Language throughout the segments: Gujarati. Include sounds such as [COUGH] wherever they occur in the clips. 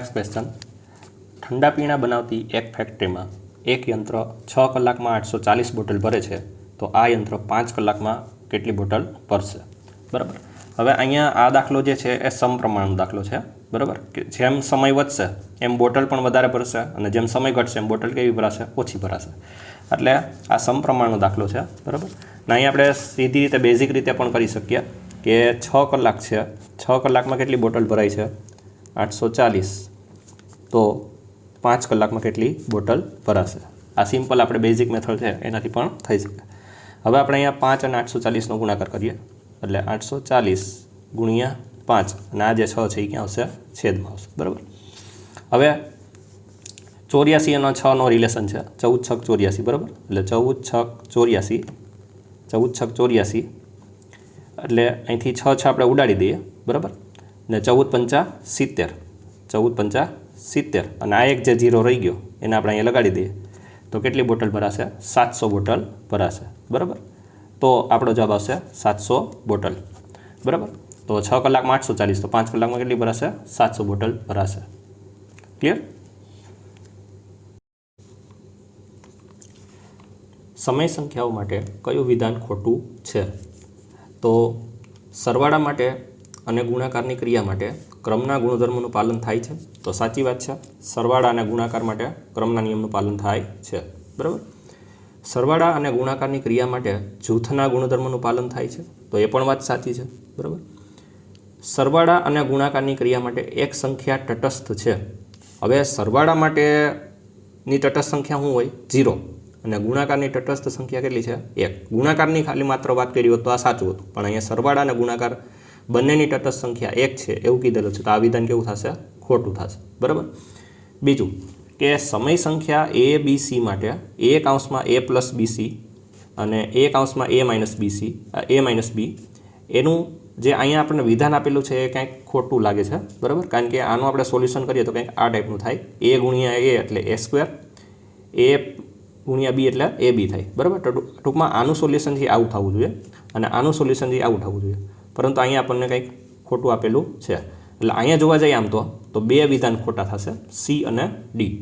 નેક્સ્ટ ક્વેશ્ચન ઠંડા પીણા બનાવતી એક ફેક્ટરીમાં એક યંત્ર છ કલાકમાં આઠસો ચાલીસ બોટલ ભરે છે. તો આ યંત્ર પાંચ કલાકમાં કેટલી બોટલ ભરશે? બરાબર. હવે અહીંયા આ દાખલો જે છે એ સમપ્રમાણનો દાખલો છે. બરાબર? કે જેમ સમય વધશે, એમ બોટલ પણ વધારે ભરશે અને જેમ સમય ઘટશે, એમ બોટલ કેવી ભરાશે? ઓછી ભરાશે. એટલે આ સમપ્રમાણનો દાખલો છે. બરાબર? ને અહીં આપણે સીધી રીતે બેઝિક રીતે પણ કરી શકીએ કે છ કલાક છે. છ કલાકમાં કેટલી બોટલ ભરાય છે? આઠસો ચાલીસ. તો પાંચ કલાકમાં કેટલી બોટલ ભરાશે? આ સિમ્પલ આપણે બેઝિક મેથડ છે, એનાથી પણ થઈ શકે. હવે આપણે અહીંયા પાંચ અને આઠસો ચાલીસનો ગુણાકાર કરીએ. એટલે આઠસો ચાલીસ ગુણ્યા પાંચ, અને આ જે છ છે, એ ક્યાં આવશે? છેદમાં આવશે. બરાબર? હવે ચોર્યાસી અને છનો રિલેશન છે. ચૌદ છક ચોર્યાસી, બરાબર? એટલે ચૌદ છક ચોર્યાસી, ચૌદ છક ચોર્યાસી. એટલે અહીંથી છ છ આપણે ઉડાડી દઈએ, બરાબર? ને ચૌદ પંચા સિત્તેર. ચૌદ પંચા સિત્તેર. અને આ એક જે જીરો રહી ગયો, એને આપણે અહીંયા લગાડી દઈએ. તો કેટલી બોટલ ભરાશે? સાતસો બોટલ ભરાશે. બરાબર? તો આપણો જવાબ આવશે સાતસો બોટલ. બરાબર? તો છ કલાકમાં આઠસો ચાલીસ. તો પાંચ કલાકમાં કેટલી ભરાશે? સાતસો બોટલ ભરાશે. ક્લિયર સમય સંખ્યાઓ માટે કયું વિધાન ખોટું છે? તો સરવાળા માટે અને ગુણાકારની ક્રિયા માટે ક્રમના ગુણધર્મનું પાલન થાય છે? તો સાચી વાત છે. સરવાળા અને ગુણાકાર માટે ક્રમના નિયમનું પાલન થાય છે. બરાબર? સરવાળા અને ગુણાકારની ક્રિયા માટે જૂથના ગુણધર્મનું પાલન થાય છે. તો એ પણ વાત સાચી છે. બરાબર? સરવાળા અને ગુણાકારની ક્રિયા માટે એક સંખ્યા તટસ્થ છે. હવે સરવાળા માટેની તટસ્થ સંખ્યા શું હોય? ઝીરો. અને ગુણાકારની તટસ્થ સંખ્યા કેટલી છે? એક. ગુણાકારની ખાલી માત્ર વાત કરી હોત તો આ સાચું હતું. પણ અહીંયા સરવાળા અને ગુણાકાર બંનેની તટસ્થ સંખ્યા એક છે, એવું કીધેલું છે. તો આ વિધાન કેવું થશે? ખોટું થશે. બરાબર? બીજું, કે સમય સંખ્યા એ બી સી માટે એ કાઉન્સમાં એ પ્લસ બીસી અને A કાઉન્સમાં A minus BC A minus B એનું જે અહીંયા આપણને વિધાન આપેલું છે એ કંઈક ખોટું લાગે છે. બરાબર? કારણ કે આનું આપણે સોલ્યુશન કરીએ તો કંઈક આ ટાઈપનું થાય. એ ગુણ્યા એ એટલે એ સ્ક્વેર એ ગુણ્યા બી એટલે એ બી થાય. બરાબર? ટૂંકમાં આનું સોલ્યુશન સોલ્યુશનથી આવું થવું જોઈએ અને આનું સોલ્યુશન સોલ્યુશનથી આવું થવું જોઈએ. પરંતુ અહીંયા આપણને કંઈક ખોટું આપેલું છે. એટલે અહીંયા જોવા જઈએ આમ તો તો બે વિધાન ખોટા થશે સી અને ડી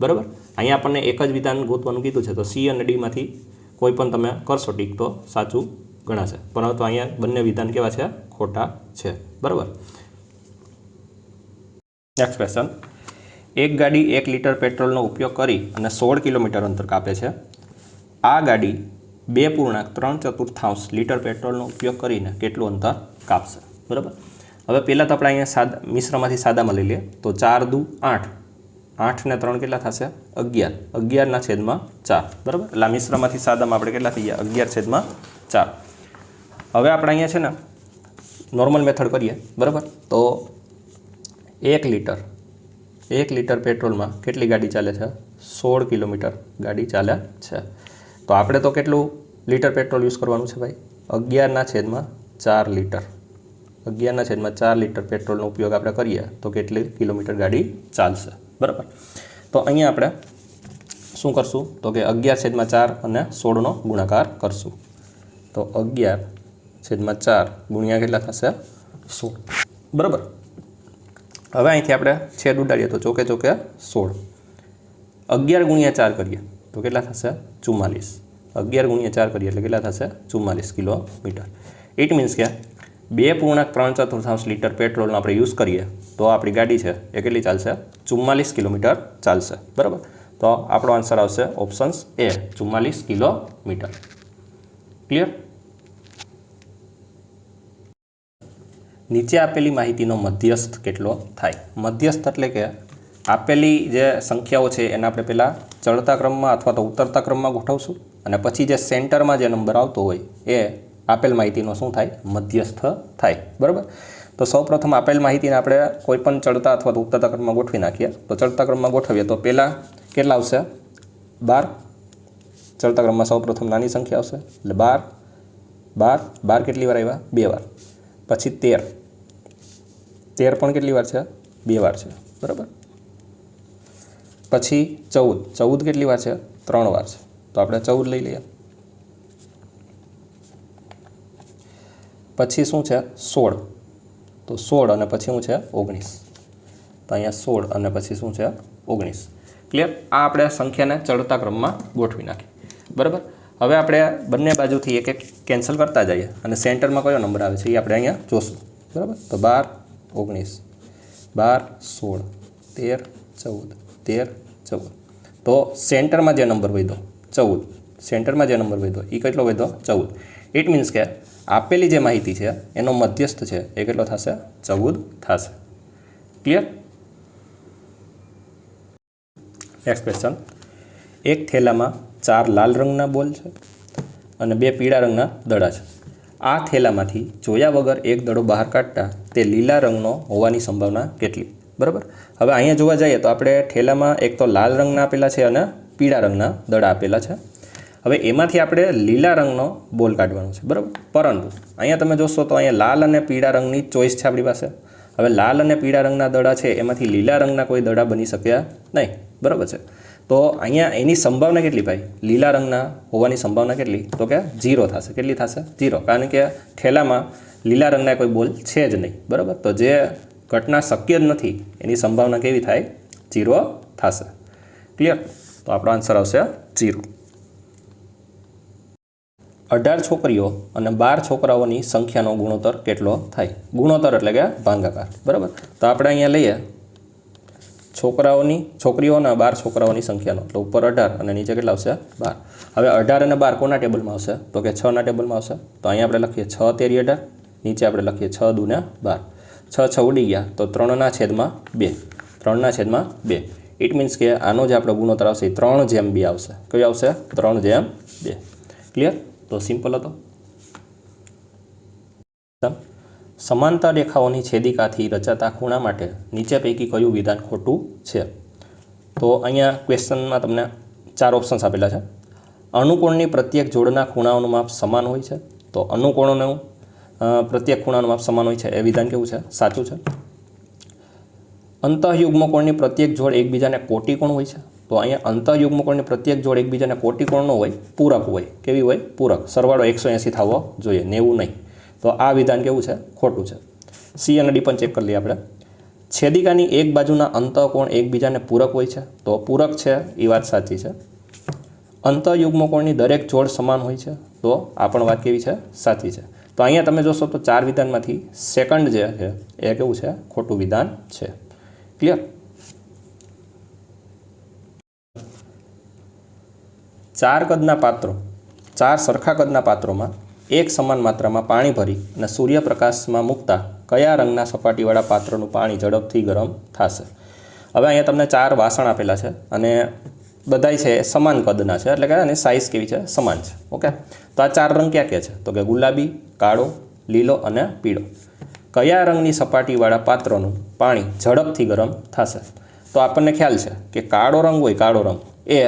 બરાબર? અહીંયા આપણને એક જ વિધાન ગોતવાનું કીધું છે, તો સી અને ડીમાંથી કોઈ પણ તમે કરશો ટીક તો સાચું ગણાશે. પરંતુ અહીંયા બંને વિધાન કેવા છે? ખોટા છે. બરાબર? નેક્સ્ટ ક્વેશ્ચન એક ગાડી એક લીટર પેટ્રોલનો ઉપયોગ કરી અને સોળ કિલોમીટર અંતર કાપે છે. આ ગાડી બે પૂર્ણાંક ત્રણ ચતુર્થાંશ લીટર પેટ્રોલનો ઉપયોગ કરીને કેટલું અંતર કાપશે? બરાબર? હવે પહેલાં તો આપણે અહીંયા સાદા, મિશ્રમાંથી સાદામાં લઈ લઈએ. તો ચાર દુ આઠ. આઠ ને ત્રણ કેટલા થશે? અગિયાર. અગિયારના છેદમાં ચાર. બરાબર? એટલે મિશ્રમાંથી સાદામાં આપણે કેટલા થઈ ગયા? અગિયાર છેદમાં ચાર. હવે આપણે અહીંયા છે ને, નોર્મલ મેથડ કરીએ. બરાબર? તો એક લીટર એક લીટર પેટ્રોલમાં કેટલી ગાડી ચાલે છે? સોળ કિલોમીટર ગાડી ચાલે છે. તો આપણે તો કેટલું લીટર પેટ્રોલ યુઝ કરવાનું છે ભાઈ? અગિયારના છેદમાં ચાર લીટર. અગિયારના છેદમાં ચાર લીટર પેટ્રોલનો ઉપયોગ આપણે કરીએ તો કેટલી કિલોમીટર ગાડી ચાલશે? બરાબર. તો અહીંયા આપણે શું કરશું? તો કે અગિયાર છેદમાં ચાર અને સોળનો ગુણાકાર કરશું. તો અગિયાર છેદમાં ચાર ગુણ્યા કેટલા થશે? સોળ. બરાબર. હવે અહીંથી આપણે છેદ ઉડાડીએ તો ચોકે ચોકે સોળ. અગિયાર ગુણ્યા ચાર કરીએ. તો કેટલા થશે? ચુમ્માલીસ. અગિયાર ગુણ્યા ચાર કરીએ એટલે કેટલા થશે? ચુમ્માલીસ કિલોમીટર. ઇટ મીન્સ કે બે પૂર્ણાંક ત્રણ ચતુર્થાંશ લીટર પેટ્રોલનો આપણે યુઝ કરીએ, તો આપણી ગાડી છે એ કેટલી ચાલશે? ચુમ્માલીસ કિલોમીટર ચાલશે. બરાબર? તો આપણો આન્સર આવશે ઓપ્શન્સ એ ચુમ્માલીસ કિલોમીટર. ક્લિયર નીચે આપેલી માહિતીનો મધ્યસ્થ કેટલો થાય? મધ્યસ્થ એટલે કે આપેલી જે સંખ્યાઓ છે એને આપણે પહેલાં ચડતા ક્રમમાં અથવા તો ઉતરતા ક્રમમાં ગોઠવશું અને પછી જે સેન્ટરમાં જે નંબર આવતો હોય એ આપેલ માહિતીનો શું થાય? મધ્યસ્થ થાય. બરાબર? તો સૌપ્રથમ આપેલ માહિતીને આપણે કોઈ પણ ચડતા અથવા તો ઉતરતા ક્રમમાં ગોઠવી નાખીએ. તો ચડતા ક્રમમાં ગોઠવીએ તો પહેલાં કેટલા આવશે? બાર. ચડતા ક્રમમાં સૌપ્રથમ નાની સંખ્યા આવશે. એટલે બાર બાર બાર કેટલી વાર આવ્યા? બે વાર. પછી તેર. તેર પણ કેટલી વાર છે? બે વાર છે. બરાબર? પછી ચૌદ. ચૌદ કેટલી વાર છે? ત્રણ વાર છે. તો આપણે ચૌદ લઈ લઈએ. પછી શું છે? સોળ. તો સોળ અને પછી શું છે? ઓગણીસ. તો અહીંયા સોળ અને પછી શું છે? ઓગણીસ. ક્લિયર આ આપણે સંખ્યાને ચડતા ક્રમમાં ગોઠવી નાખી બરાબર? હવે આપણે બંને બાજુથી એક એક કેન્સલ કરતા જઈએ. અને સેન્ટરમાં કયો નંબર આવે છે? એ આપણે અહીંયા જોશું. બરાબર? તો બાર, ઓગણીસ. બાર, સોળ. તેર, ચૌદ. તેર, ચૌદ. તો સેન્ટરમાં જે નંબર વધ્યો, ચૌદ. સેન્ટરમાં જે નંબર વધ્યો એ કેટલો વધ્યો? ચૌદ. ઇટ મીન્સ કે આપેલી જે માહિતી છે, એનો મધ્યસ્થ છે, એ કેટલો થશે? ચૌદ થશે. ક્લિયર નેક્સ્ટ ક્વેશ્ચન એક થેલામાં ચાર લાલ રંગના બોલ છે અને બે પીળા રંગના દડા છે. આ થેલામાંથી જોયા વગર એક દડો બહાર કાઢતા તે લીલા રંગનો હોવાની સંભાવના કેટલી? બરાબર? હવે અહીંયા જોવા જઈએ તો આપણે ઠેલામાં એક તો લાલ રંગના આપેલા છે અને પીળા રંગના દડા આપેલા છે. હવે એમાંથી આપણે લીલા રંગનો બોલ કાઢવાનો છે, બરાબર? પરંતુ અહીંયા તમે જોશો તો અહીંયા લાલ અને પીળા રંગની ચોઈસ છે આપણી પાસે. હવે લાલ અને પીળા રંગના દડા છે, એમાંથી લીલા રંગના કોઈ દડા બની શક્યા નહીં, બરાબર છે? તો અહીંયા એની સંભાવના કેટલી ભાઈ? લીલા રંગના હોવાની સંભાવના કેટલી? તો કે ઝીરો થશે. કેટલી થશે? જીરો કારણ કે ઠેલામાં લીલા રંગના કોઈ બોલ છે જ નહીં, બરાબર? તો જે ઘટના શક્ય જ નથી, એની સંભાવના કેવી થાય? જીરો થશે. ક્લિયર તો આપણો આન્સર આવશે જીરો અઢાર છોકરીઓ અને બાર છોકરાઓની સંખ્યાનો ગુણોત્તર કેટલો થાય? ગુણોત્તર એટલે કે ભાંગાકાર. બરાબર? તો આપણે અહીંયા લઈએ. છોકરાઓની છોકરીઓના બાર છોકરાઓની સંખ્યાનો. એટલે ઉપર અઢાર અને નીચે કેટલા આવશે? બાર. હવે અઢાર અને બાર કોના ટેબલમાં આવશે? તો કે છના ટેબલમાં આવશે. તો અહીંયા આપણે લખીએ છ તેરી અઢાર, નીચે આપણે લખીએ છ દુને બાર. છ છ ઉડી ગયા, તો ત્રણના છેદમાં બે. ત્રણના છેદમાં બે. ઇટ મીન્સ કે આનો જે આપણો ગુણોત્તર આવશે એ ત્રણ જેમ બે આવશે. કયો આવશે? ત્રણ જેમ બે. ક્લિયર તો સિમ્પલ હતો. સમાંતર રેખાઓની છેદિકાથી રચાતા ખૂણા માટે નીચે પૈકી કયું વિધાન ખોટું છે? તો અહીંયા ક્વેશ્ચનમાં તમને ચાર ઓપ્શન્સ આપેલા છે. અનુકોણની પ્રત્યેક જોડના ખૂણાઓનું માપ સમાન હોય છે. તો અનુકોણોનું પ્રત્યેક ખૂણાનું માપ સમાન હોય છે. એ વિધાન કેવું છે? સાચું છે? અંતઃયુગ્મકોણની પ્રત્યેક જોડ એકબીજાને કોટિકોણ હોય છે. તો અહીંયા અંતઃયુગ્મકોણની પ્રત્યેક જોડ એકબીજાને કોટિકોણ ન હોય, પૂરક હોય. કેવી હોય? પૂરક. સરવાળો એકસો એંસી થવો જોઈએ, નેવું નહીં. તો આ વિધાન કેવું છે? ખોટું છે. સી અને ડી પણ ચેક કરી લઈએ આપણે. છેદિકાની એક બાજુના અંતઃકોણ એકબીજાને પૂરક હોય છે. તો પૂરક છે એ વાત સાચી છે. અંતઃયુગ્મકોણની દરેક જોડ સમાન હોય છે. તો આ પણ વાત કેવી છે? સાચી છે. તો અહીંયા તમે જોશો તો ચાર વિધાનમાંથી સેકન્ડ જે છે, એ કેવું છે? ખોટું વિધાન છે. ક્લિયર ચાર કદના પાત્રો, ચાર સરખા કદના પાત્રોમાં એક સમાન માત્રામાં પાણી ભરી અને સૂર્યપ્રકાશમાં મૂકતા કયા રંગના સપાટીવાળા પાત્રનું પાણી ઝડપથી ગરમ થશે? હવે અહીંયા તમને ચાર વાસણ આપેલા છે અને બધાય છે સમાન કદના છે. એટલે કે એની સાઇઝ કેવી છે? સમાન છે. ઓકે તો આ ચાર રંગ ક્યાં ક્યાં છે? તો કે ગુલાબી કાળો, લીલો અને પીળો. કયા રંગની સપાટીવાળા પાત્રનું પાણી ઝડપથી ગરમ થશે? તો આપણને ખ્યાલ છે કે કાળો રંગ હોય કાળો રંગ, એ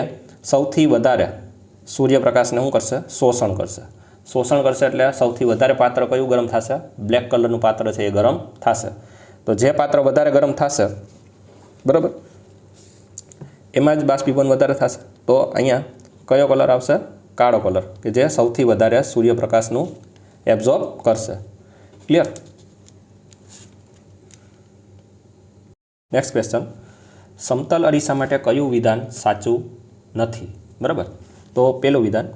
સૌથી વધારે સૂર્યપ્રકાશને શું કરશે? શોષણ કરશે. શોષણ કરશે એટલે સૌથી વધારે પાત્ર કયું ગરમ થશે? બ્લેક કલરનું પાત્ર છે એ ગરમ થશે. તો જે પાત્ર વધારે ગરમ થશે, બરાબર? એમાં જ બાષ્પીભવન વધારે થશે. તો અહીંયા કયો કલર આવશે? કાળો કલર, કે જે સૌથી વધારે સૂર્યપ્રકાશનું એબ્ઝોર્બ કરશે ક્લિયર નેક્સ્ટ ક્વેશ્ચન સમતલ અરીસા માટે કયું વિધાન સાચું નથી? બરાબર? તો પેલું વિધાન.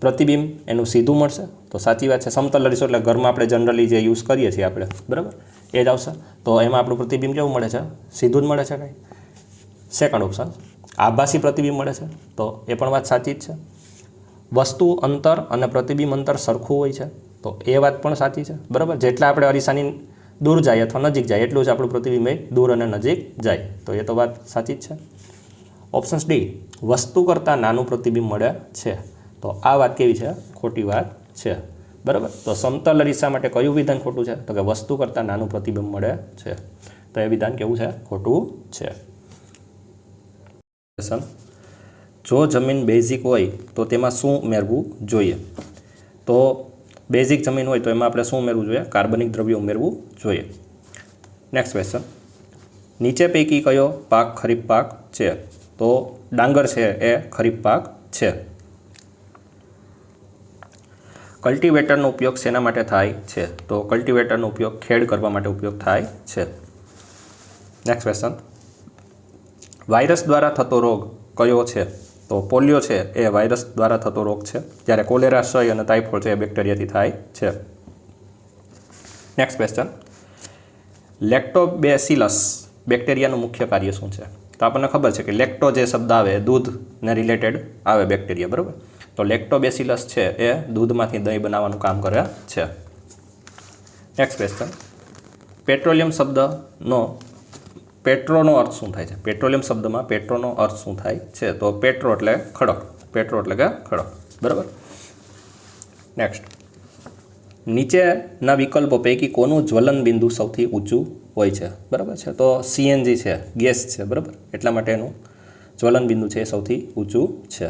પ્રતિબિંબ એનું સીધું મળશે. તો સાચી વાત છે, સમતલ અરીસો એટલે ઘરમાં આપણે જનરલી જે યુઝ કરીએ છીએ આપણે. બરાબર? એ જ આવશે. તો એમાં આપણું પ્રતિબિંબ કેવું મળે છે? સીધું જ મળે છે કાંઈ? સેકન્ડ ઓપ્શન આભાસી પ્રતિબિંબ મળે છે. તો એ પણ વાત સાચી જ છે. વસ્તુ, અંતર અને પ્રતિબિંબ અંતર સરખું હોય છે? તો એ વાત પણ સાચી છે. બરાબર? જેટલા આપણે અરીસાની દૂર જાય અથવા નજીક જાય, એટલું જ આપણું પ્રતિબિંબ એ દૂર અને નજીક જાય. તો એ તો વાત સાચી જ છે. ઓપ્શન્સ ડી વસ્તુ કરતાં નાનું પ્રતિબિંબ મળે છે. તો આ વાત કેવી છે? ખોટી વાત છે. બરાબર? તો સમતલ અરીસા માટે કયું વિધાન ખોટું છે? તો કે વસ્તુ કરતાં નાનું પ્રતિબિંબ મળે છે. તો એ વિધાન કેવું છે? ખોટું છે. જો જમીન બેઝિક હોય તો તેમાં શું ઉમેરવું જોઈએ? તો બેઝિક જમીન હોય તો એમાં આપણે શું ઉમેરવું જોઈએ? કાર્બનિક દ્રવ્ય ઉમેરવું જોઈએ. નેક્સ્ટ ક્વેશ્ચન નીચે પૈકી કયો પાક ખરીફ પાક છે? તો ડાંગર છે એ ખરીફ પાક છે. કલ્ટિવેટરનો ઉપયોગ શેના માટે થાય છે? તો કલ્ટિવેટરનો ઉપયોગ ખેડ કરવા માટે ઉપયોગ થાય છે. નેક્સ્ટ ક્વેશ્ચન વાયરસ દ્વારા થતો રોગ કયો છે? તો પોલિયો છે એ વાયરસ દ્વારા થતો રોગ છે, જ્યારે કોલેરા ક્ષય અને ટાઇફોઇડ છે એ બેક્ટેરિયાથી થાય છે. નેક્સ્ટ ક્વેશ્ચન લેક્ટોબેસિલસ બેક્ટેરિયાનું મુખ્ય કાર્ય શું છે? તો આપણને ખબર છે કે લેક્ટો જે શબ્દ આવે દૂધને રિલેટેડ આવે બેક્ટેરિયા, બરાબર? તો લેક્ટોબેસિલસ છે એ દૂધમાંથી દહીં બનાવવાનું કામ કરે છે. નેક્સ્ટ ક્વેશ્ચન પેટ્રોલિયમ શબ્દનો પેટ્રોનો અર્થ શું થાય છે? પેટ્રોલિયમ શબ્દમાં પેટ્રોનો અર્થ શું થાય છે? તો પેટ્રો એટલે ખડક. પેટ્રો એટલે કે ખડક. બરાબર? નેક્સ્ટ નીચેના વિકલ્પો પૈકી કોનું જ્વલન બિંદુ સૌથી ઊંચું હોય છે? બરાબર છે? તો સીએનજી છે. ગેસ છે. બરાબર? એટલા માટે એનું જ્વલન બિંદુ છે એ સૌથી ઊંચું છે.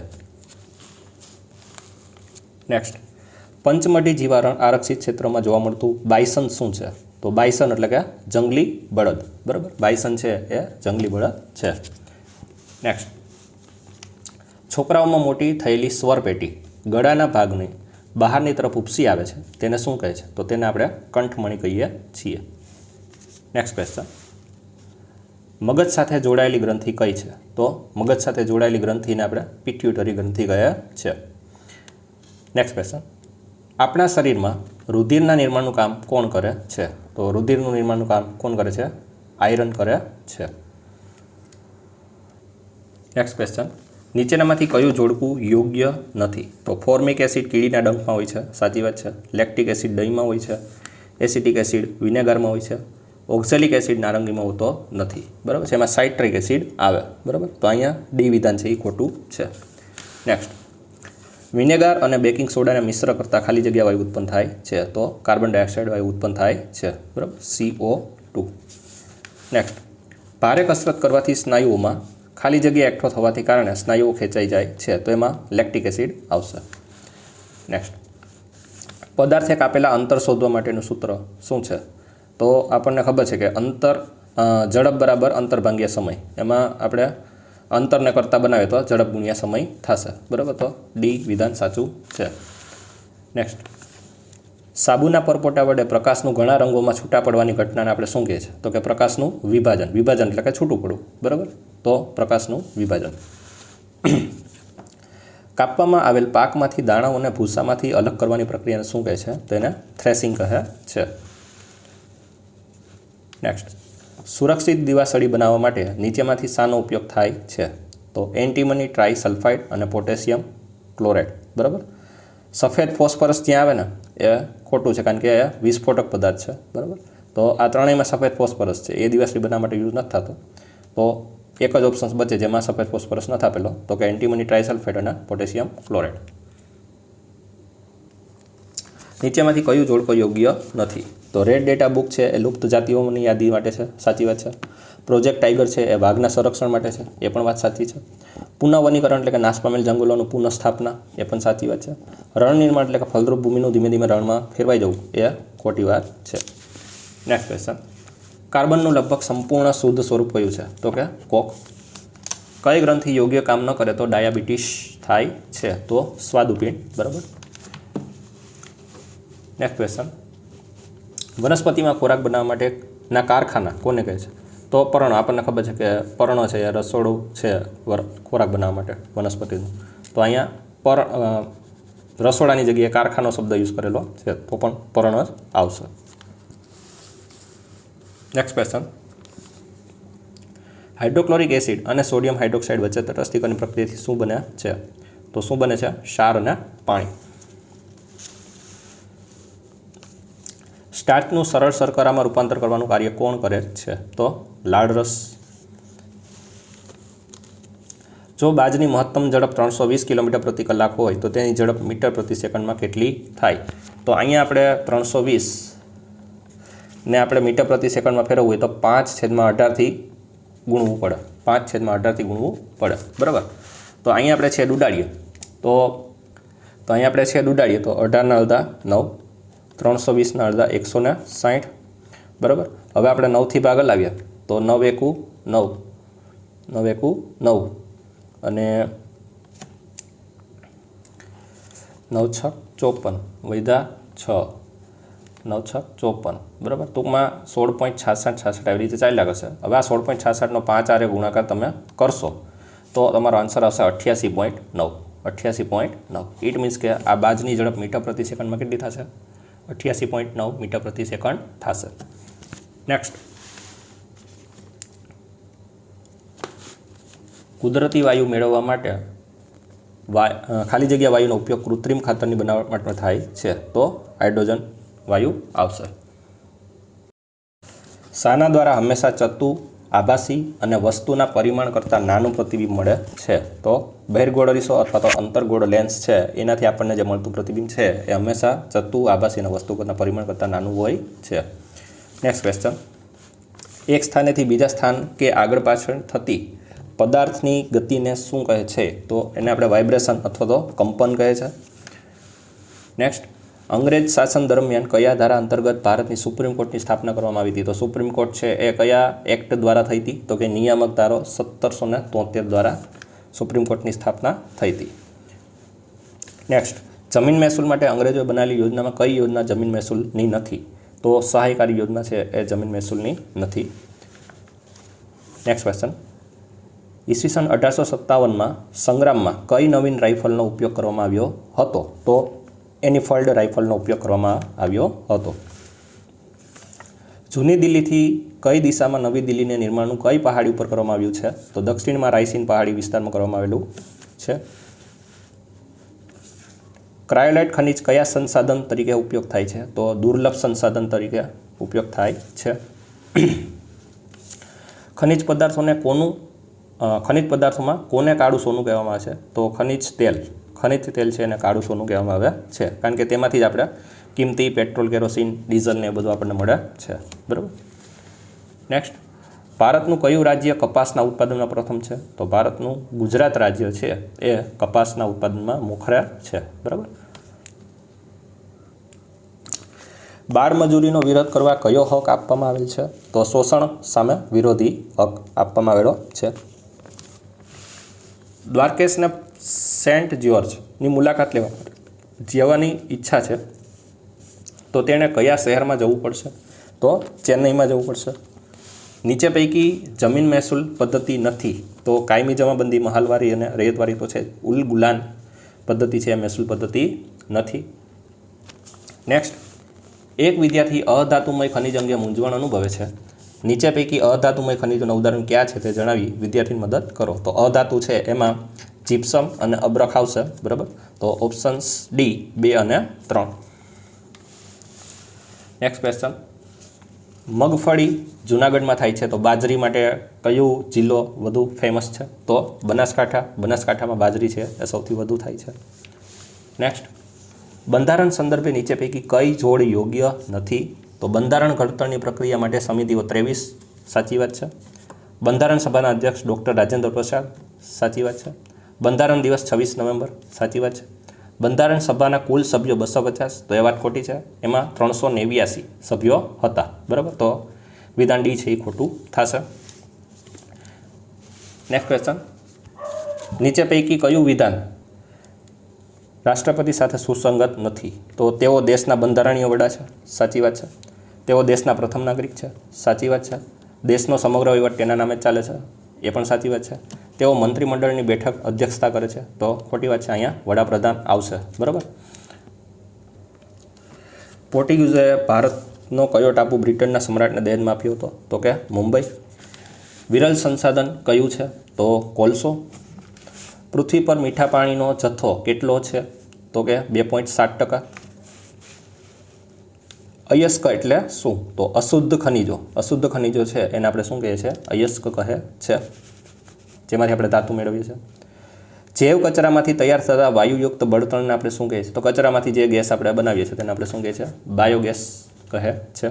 નેક્સ્ટ પંચમઢી જીવારણ આરક્ષિત ક્ષેત્રમાં જોવા મળતું બાયસન શું છે? તો બાયસન એટલે કે જંગલી બળદ. બરાબર? બાયસન છે એ, જંગલી બળદ છે. નેક્સ્ટ છોકરાઓમાં મોટી થયેલી સ્વર પેટી, ગળાના ભાગની બહારની તરફ ઉપસી આવે છે. તેને શું કહે છે? તો તેને આપણે કંઠમણી કહીએ છીએ. નેક્સ્ટ ક્વેશ્ચન મગજ સાથે જોડાયેલી ગ્રંથિ કઈ છે? તો મગજ સાથે જોડાયેલી ગ્રંથિને આપણે પિટ્યુટરી ગ્રંથિ કહે છે. નેક્સ્ટ ક્વેશ્ચન આપણા શરીરમાં રુધિરના નિર્માણનું કામ કોણ કરે છે? તો રુધિરનું નિર્માણનું કામ કોણ કરે છે? આયરન કરે છે. નેક્સ્ટ ક્વેશ્ચન નીચેનામાંથી કયું જોડકું યોગ્ય નથી? તો ફોર્મિક એસિડ કીડીના ડંખમાં હોય છે, સાચી વાત છે. લેક્ટિક એસિડ દહીંમાં હોય છે, એસિટિક એસિડ વિનેગરમાં હોય છે, ઓક્ઝેલિક એસિડ નારંગીમાં હોતો નથી. બરાબર છે? એમાં સાઇટ્રિક એસિડ આવે. બરાબર? તો અહીંયા ડી વિધાન છે એ ખોટું છે. નેક્સ્ટ વિનેગાર અને બેકિંગ સોડાને મિશ્ર કરતાં ખાલી જગ્યા વાયુ ઉત્પન્ન થાય છે. તો કાર્બન ડાયોક્સાઇડ વાયુ ઉત્પન્ન થાય છે. બરાબર? CO two. નેક્સ્ટ ભારે કસરત કરવાથી સ્નાયુઓમાં ખાલી જગ્યા એકઠો થવાથી કારણે સ્નાયુઓ ખેંચાઈ જાય છે, તો એમાં લેક્ટિક એસિડ આવશે. નેક્સ્ટ પદાર્થે કાપેલા અંતર શોધવા માટેનું સૂત્ર શું છે? તો આપણને ખબર છે કે અંતર ઝડપ બરાબર અંતર ભાંગ્યા સમય. એમાં આપણે અંતરને કરતાં બનાવીએ તો ઝડપ ગુણ્યા સમય થશે. બરાબર? તો ડી વિધાન સાચું છે. નેક્સ્ટ સાબુના પરપોટા વડે પ્રકાશનું ઘણા રંગોમાં છૂટા પડવાની ઘટનાને આપણે શું કહે છે તો કે પ્રકાશનું વિભાજન. વિભાજન એટલે કે છૂટું પડવું. બરાબર? તો પ્રકાશનું વિભાજન. [CLEARS THROAT] કાપવામાં આવેલ પાકમાંથી દાણાઓને ભૂસામાંથી અલગ કરવાની પ્રક્રિયાને શું કહે છે તેને થ્રેસિંગ કહે છે. નેક્સ્ટ સુરક્ષિત દિવાસળી બનાવવા માટે નીચેમાંથી શાનો ઉપયોગ થાય છે. તો એન્ટીમની ટ્રાઇસલ્ફાઇડ અને પોટેશિયમ ક્લોરાઇડ. બરાબર? સફેદ ફોસ્ફરસ ત્યાં આવે ને, એ ખોટું છે, કારણ કે એ વિસ્ફોટક પદાર્થ છે, બરાબર? તો આ ત્રણેયમાં સફેદ ફોસ્ફરસ છે, એ દિવાસળી બનાવવા માટે યુઝ નથી થતો. તો એક જ ઓપ્શન્સ બચે જેમાં સફેદ ફોસ્ફરસ નથી આપેલો, તો કે એન્ટીમની ટ્રાયસલ્ફેટ અને પોટેશિયમ ક્લોરાઇડ. નીચેમાંથી કયું જોડકો યોગ્ય નથી? તો રેડ ડેટા બુક છે, એ લુપ્ત જાતિઓની યાદી માટે છે, સાચી વાત છે. પ્રોજેક્ટ ટાઈગર છે, એ વાઘના સંરક્ષણ માટે છે, એ પણ વાત સાચી છે. પુનઃવનીકરણ એટલે કે નાશ પામેલ જંગલોનું પુનઃસ્થાપના, એ પણ સાચી વાત છે. રણ નિર્માણ એટલે કે ફળદ્રુપ ભૂમિનું ધીમે ધીમે રણમાં ફેરવાઈ જવું, એ ખોટી વાત છે. નેક્સ્ટ ક્વેશ્ચન કાર્બનનું લગભગ સંપૂર્ણ શુદ્ધ સ્વરૂપ કયું છે? તો કે કોક. કઈ ગ્રંથિ યોગ્ય કામ ન કરે તો ડાયાબિટીસ થાય છે? તો સ્વાદુપિંડ, બરાબર? નેક્સ્ટ ક્વેશ્ચન વનસ્પતિમાં ખોરાક બનાવવા માટેના કારખાના કોને કહે છે? તો પર્ણ, આપણને ખબર છે કે પર્ણ છે એ રસોડું છે ખોરાક બનાવવા માટે, વનસ્પતિનું. તો અહીંયા પર રસોડાની જગ્યાએ કારખાનો શબ્દ યુઝ કરેલો છે, તો પણ પર્ણ જ આવશે. નેક્સ્ટ ક્વેશ્ચન હાઇડ્રોક્લોરિક એસિડ અને સોડિયમ હાઇડ્રોક્સાઇડ વચ્ચે તટસ્થીકરણની પ્રક્રિયાથી શું બને છે? તો શું બને છે? ક્ષાર અને પાણી. સ્ટાર્ચનું સરળ શર્કરામાં રૂપાંતર કરવાનું કાર્ય કોણ કરે છે? તો લાળરસ જો બાજની મહત્તમ ઝડપ ત્રણસો વીસ કિલોમીટર પ્રતિ કલાક હોય, તો તેની ઝડપ મીટર પ્રતિ સેકન્ડમાં કેટલી થાય? તો અહીંયા આપણે ત્રણસો વીસ ને આપણે મીટર પ્રતિ સેકન્ડમાં ફેરવવું હોય તો પાંચ છેદમાં અઢારથી ગુણવું પડે. પાંચ છેદમાં અઢારથી ગુણવું પડે. બરાબર? તો અહીંયા આપણે છેદ ઉડાડીએ. તો તો અહીંયા આપણે છેદ ઉડાડીએ તો અઢારના અડધા નવ ત્રણસો વીસના અડધા એકસો ને સાઠ બરાબર? હવે આપણે નવથી ભાગ લાવીએ તો નવ એકુ નવ. નવ એકુ નવ. અને નવ છ ચોપન વૈધા છ. નવ છ ચોપન. બરાબર? ટૂંકમાં સોળ પોઈન્ટ છાસઠ છાસઠ આવી રીતે ચાલ્યા કરશે હવે આ સોળ પોઈન્ટ છાસઠનો પાંચ આરે ગુણાકાર તમે કરશો, તો તમારો આન્સર આવશે અઠ્યાસી પોઈન્ટ નવ. અઠ્યાસી પોઈન્ટ નવ. ઇટ મીન્સ કે આ બાજની ઝડપ મીટર પ્રતિ સેકન્ડમાં કેટલી થશે? અઠ્યાસી પોઈન્ટ નવ મીટર પ્રતિ સેકન્ડ થશે. નેક્સ્ટ કુદરતી વાયુ મેળવવા માટે ખાલી જગ્યા વાયુનો ઉપયોગ કૃત્રિમ ખાતરની બનાવટ માટે થાય છે, તો હાઇડ્રોજન વાયુ આવશે. શાના દ્વારા હંમેશા ચત્તુ આભાસી અને વસ્તુના પરિમાણ કરતાં નાનું પ્રતિબિંબ મળે છે. તો બહિર્ગોળ અરીસો અથવા તો અંતર્ગોળ લેન્સ છે, એનાથી આપણને જે મળતું પ્રતિબિંબ છે, એ હંમેશા ચત્તુ આભાસી અને વસ્તુ કરતાં પરિમાણ કરતાં નાનું હોય છે. નેક્સ્ટ ક્વેશ્ચન એક સ્થાનેથી બીજા સ્થાન કે આગળ પાછળ થતી પદાર્થની ગતિને શું કહે છે? તો એને આપણે વાઇબ્રેશન અથવા તો કંપન કહે છે. નેક્સ્ટ અંગ્રેજ શાસન દરમિયાન કયા ધારા અંતર્ગત ભારતની સુપ્રીમ કોર્ટની સ્થાપના કરવામાં આવી હતી? તો સુપ્રીમ કોર્ટ છે એ કયા એક્ટ દ્વારા થઈ હતી? તો કે નિયામક ધારો સત્તરસો ને તોતેર દ્વારા સુપ્રીમ કોર્ટની સ્થાપના થઈ હતી. નેક્સ્ટ જમીન મહેસૂલ માટે અંગ્રેજોએ બનાવેલી યોજનામાં કઈ યોજના જમીન મહેસૂલની નથી? તો સહાયકારી યોજના છે એ જમીન મહેસૂલની નથી. નેક્સ્ટ ક્વેશ્ચન ઈસવીસન અઢારસો સત્તાવનમાં સંગ્રામમાં કઈ નવીન રાઇફલનો ઉપયોગ કરવામાં આવ્યો હતો? તો એનિફોલ્ડ રાઇફલનો ઉપયોગ કરવામાં આવ્યો હતો. જૂની દિલ્હીથી કઈ દિશામાં નવી દિલ્હીને નિર્માણનું કઈ પહાડી ઉપર કરવામાં આવ્યું છે? તો દક્ષિણમાં રાયસીન પહાડી વિસ્તારમાં કરવામાં આવેલું છે. ક્રાયોલાઇટ ખનિજ કયા સંસાધન તરીકે ઉપયોગ થાય છે? તો દુર્લભ સંસાધન તરીકે ઉપયોગ થાય છે. ખનિજ પદાર્થોને કોનું ખનિજ પદાર્થોમાં કોને કાળું સોનું કહેવામાં આવે છે? તો ખનિજ તેલ. ખનિજ તેલ છે એને કાળું સોનું કહેવામાં આવે છે. કારણ કે તેમાંથી જ આપણે કિંમતી પેટ્રોલ, કેરોસીન, ડીઝલ ને એ બધું આપણને મળે છે. બરાબર? નેક્સ્ટ ભારતનું કયું રાજ્ય કપાસના ઉત્પાદનમાં પ્રથમ છે? તો ભારતનું ગુજરાત રાજ્ય છે એ કપાસના ઉત્પાદનમાં મોખરા છે. બરાબર? બાળ મજૂરીનો વિરોધ કરવા કયો હક આપવામાં આવેલ છે? તો શોષણ સામે વિરોધી હક આપવામાં આવેલો છે. દ્વારકેશને સેન્ટ જ્યોર્જની મુલાકાત લેવા માટે. જવાની ઈચ્છા છે. તો તેણે કયા શહેરમાં જવું પડશે? તો ચેન્નઈમાં જવું પડશે. નીચે પૈકી જમીન મહેસૂલ પદ્ધતિ નથી. તો કાયમી જમાબંધી, મહાલવારી અને રેતવારી તો છે ઉલ ગુલાન પદ્ધતિ છે, મહેસૂલ પદ્ધતિ નથી. નેક્સ્ટ. એક વિદ્યાર્થી અધાતુમય ખનિજ અંગે મૂંઝવણ અનુભવે છે. નીચે પૈકી અધાતુમય ખનિજોના ઉદાહરણ ક્યાં છે તે જણાવી વિદ્યાર્થીની મદદ કરો. તો અધાતુ છે એમાં જીપ્સમ અને અબ્રખ આવશે, બરાબર? તો ઓપ્શન્સ ડી બે અને ત્રણ. નેક્સ્ટ ક્વેશ્ચન મગફળી જુનાગઢમાં થાય છે, તો બાજરી માટે કયો જિલ્લો વધુ ફેમસ છે? તો બનાસકાંઠા. બનાસકાંઠામાં બાજરી છે, એ સૌથી વધુ થાય છે. નેક્સ્ટ બંધારણ સંદર્ભે નીચે પૈકી કઈ જોડ યોગ્ય નથી? તો બંધારણ ઘડતરની પ્રક્રિયા માટે સમિતિઓ ત્રેવીસ. સાચી વાત છે. બંધારણ સભાના અધ્યક્ષ ડૉક્ટર રાજેન્દ્ર પ્રસાદ. સાચી વાત છે. બંધારણ દિવસ છવ્વીસ નવેમ્બર, સાચી વાત છે. બંધારણ સભાના કુલ સભ્યો બસો પચાસ તો એ વાત ખોટી છે. એમાં ત્રણસો નેવ્યાસી સભ્યો હતા. બરાબર? તો વિધાન ડી છે એ ખોટું થશે. નેક્સ્ટ ક્વેશ્ચન નીચે પૈકી કયું વિધાન રાષ્ટ્રપતિ સાથે સુસંગત નથી? તો તેઓ દેશના બંધારણીય વડા છે. સાચી વાત છે. તેઓ દેશના પ્રથમ નાગરિક છે. સાચી વાત છે. દેશનો સમગ્ર વહીવટ તેના નામે ચાલે છે. એ પણ સાચી વાત છે. તેઓ મંત્રીમંડળની બેઠક અધ્યક્ષતા કરે છે. તો ખોટી વાત છે, અહીંયા વડાપ્રધાન આવશે. બરાબર? પોર્ટુગીઝે ભારતનો કયો ટાપુ બ્રિટનના સમ્રાટને દહેજમાં આપ્યો હતો? તો કે મુંબઈ. વિરલ સંસાધન કયું છે? તો કોલસો. પૃથ્વી પર મીઠા પાણીનો જથ્થો કેટલો છે? તો કે બે પોઈન્ટ સાત ટકા. અયસ્ક એટલે શું? તો અશુદ્ધ ખનિજો. અશુદ્ધ ખનિજો છે, એને આપણે શું કહીએ છીએ? અયસ્ક કહે છે. જેમાંથી આપણે ધાતુ મેળવીએ છીએ. જૈવ કચરામાંથી તૈયાર થતા વાયુયુક્ત બળતણને આપણે શું કહીએ છીએ? તો કચરામાંથી જે ગેસ આપણે બનાવીએ છીએ તેને આપણે શું કહીએ છીએ? બાયોગેસ કહે છે.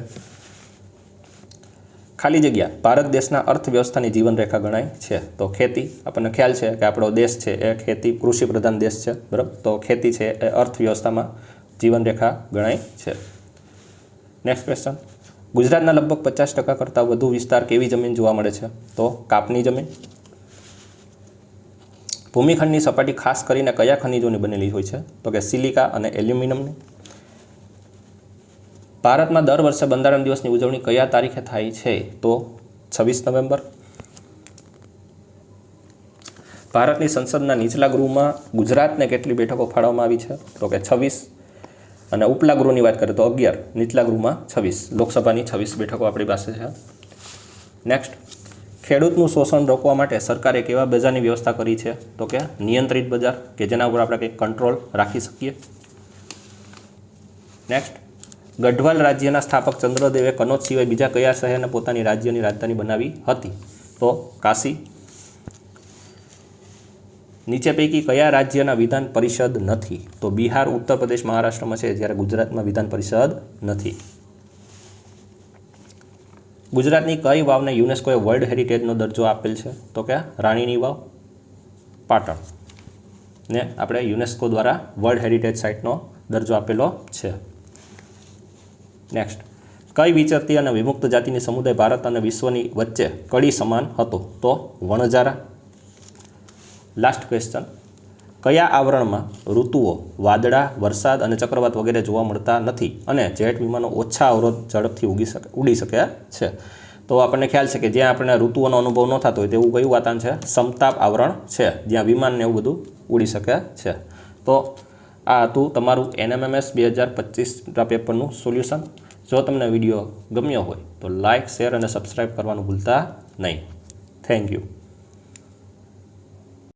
ખાલી જગ્યા. ભારત દેશના અર્થવ્યવસ્થાની જીવનરેખા ગણાય છે. તો ખેતી, આપણને ખ્યાલ છે કે આપણો દેશ છે એ ખેતી કૃષિ પ્રધાન દેશ છે, બરાબર? તો ખેતી છે એ અર્થવ્યવસ્થામાં જીવનરેખા ગણાય છે. નેક્સ્ટ ક્વેશ્ચન ગુજરાતના લગભગ પચાસ ટકા કરતાં વધુ વિસ્તાર કેવી જમીન જોવા મળે છે? તો કાપની જમીન ભૂમિખંડની સપાટી ખાસ કરીને કયા ખનિજોની બનેલી હોય છે? તો કે સિલિકા અને એલ્યુમિનિયમની. ભારતમાં દર વર્ષે બંધારણ દિવસની ઉજવણી કયા તારીખે થાય છે? તો છવ્વીસ નવેમ્બર. ભારતની સંસદના નીચલા ગૃહમાં ગુજરાતને કેટલી બેઠકો ફાળવવામાં આવી છે? તો કે છવ્વીસ. અને ઉપલા ગૃહની વાત કરીએ તો અગિયાર. નીચલા ગૃહમાં છવ્વીસ. લોકસભાની છવ્વીસ બેઠકો આપણી પાસે છે. નેક્સ્ટ ખેડૂતનું શોષણ રોકવા માટે સરકારે કેવા બજારની વ્યવસ્થા કરી છે? તો કે નિયંત્રિત બજાર, કે જેના ઉપર આપણે કંઈક કંટ્રોલ રાખી શકીએ? નેક્સ્ટ ગઢવાલ રાજ્યના સ્થાપક ચંદ્રદેવે કનોજ સિવાય બીજા કયા શહેરને પોતાની રાજ્યની રાજધાની બનાવી હતી? તો કાશી. નીચે પૈકી કયા રાજ્યના વિધાન પરિષદ નથી? તો બિહાર, ઉત્તર પ્રદેશ, મહારાષ્ટ્રમાં છે, જ્યારે ગુજરાતમાં વિધાન પરિષદ નથી. ગુજરાતની કઈ વાવને યુનેસ્કોએ વર્લ્ડ હેરિટેજનો દરજ્જો આપેલ છે? તો કે રાણીની વાવ? પાટણ. ને આપણે યુનેસ્કો દ્વારા વર્લ્ડ હેરિટેજ સાઇટનો દરજ્જો આપેલો છે. નેક્સ્ટ કઈ વિચરતી અને વિમુક્ત જાતિની સમુદાય ભારત અને વિશ્વની વચ્ચે કડી સમાન હતો? તો વણજારા લાસ્ટ ક્વેશ્ચન કયા આવરણમાં ઋતુઓ, વાદળા, વરસાદ અને ચક્રવાત વગેરે જોવા મળતા નથી અને જેટ વિમાનો ઓછા અવરોધ ઝડપથી ઉગી શકે, ઉડી શકે છે? તો આપણને ખ્યાલ છે કે જ્યાં આપણને ઋતુઓનો અનુભવ ન થતો હોય તેવું કયું વાતાવરણ છે? સમતાપ આવરણ છે, જ્યાં વિમાનને એવું બધું ઉડી શકે છે. તો આ હતું તમારું એનએમએમએસ બે હજાર પચીસના પેપરનું સોલ્યુશન. જો તમને વીડિયો ગમ્યો હોય તો લાઇક શેર અને સબસ્ક્રાઈબ કરવાનું ભૂલતા નહીં. Thank you.